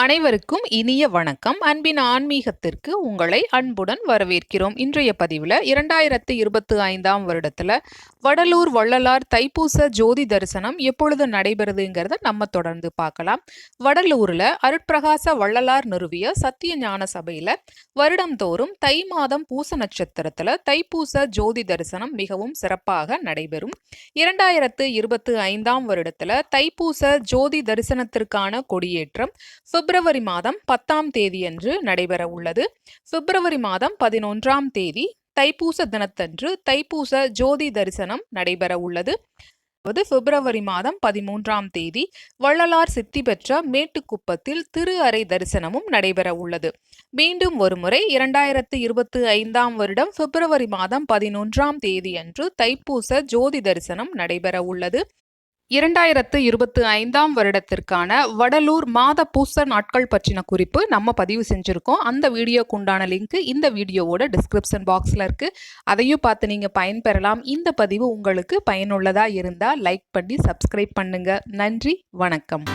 அனைவருக்கும் இனிய வணக்கம். அன்பின் ஆன்மீகத்திற்கு உங்களை அன்புடன் வரவேற்கிறோம். இன்றைய பதிவில் இரண்டாயிரத்து இருபத்தி ஐந்தாம் வருடத்தில் வடலூர் வள்ளலார் தைப்பூச ஜோதி தரிசனம் எப்பொழுது நடைபெறுதுங்கிறத நம்ம தொடர்ந்து பார்க்கலாம். வடலூரில் அருட்பிரகாச வள்ளலார் நிறுவிய சத்திய ஞான சபையில் வருடந்தோறும் தை மாதம் பூச நட்சத்திரத்தில் தைப்பூச ஜோதி தரிசனம் மிகவும் சிறப்பாக நடைபெறும். இரண்டாயிரத்து இருபத்தி ஐந்தாம் வருடத்தில் தைப்பூச ஜோதி தரிசனத்திற்கான கொடியேற்றம் பிப்ரவரி பிப்ரவரி மாதம் பத்தாம் தேதியன்று நடைபெற உள்ளது. பிப்ரவரி மாதம் பதினொன்றாம் தேதி தைப்பூச தினத்தன்று தைப்பூச ஜோதி தரிசனம் நடைபெற உள்ளது. அதாவது பிப்ரவரி மாதம் பதிமூன்றாம் தேதி வள்ளலார் சித்தி பெற்ற மேட்டுக்குப்பத்தில் திரு அறை தரிசனமும் நடைபெற உள்ளது. மீண்டும் ஒருமுறை இரண்டாயிரத்து இருபத்தி ஐந்தாம் வருடம் பிப்ரவரி மாதம் பதினொன்றாம் தேதி அன்று தைப்பூச ஜோதி தரிசனம் நடைபெற உள்ளது. இரண்டாயிரத்து இருபத்தி ஐந்தாம் வருடத்திற்கான வடலூர் மாத பூச நாட்கள் பற்றின குறிப்பு நம்ம பதிவு செஞ்சுருக்கோம். அந்த வீடியோக்கு உண்டான லிங்க் இந்த வீடியோவோட டிஸ்கிரிப்ஷன் பாக்ஸில் இருக்குது அதையும் பார்த்து நீங்கள் பயன்பெறலாம். இந்த பதிவு உங்களுக்கு பயனுள்ளதாக இருந்தால் லைக் பண்ணி சப்ஸ்கிரைப் பண்ணுங்கள் நன்றி வணக்கம்.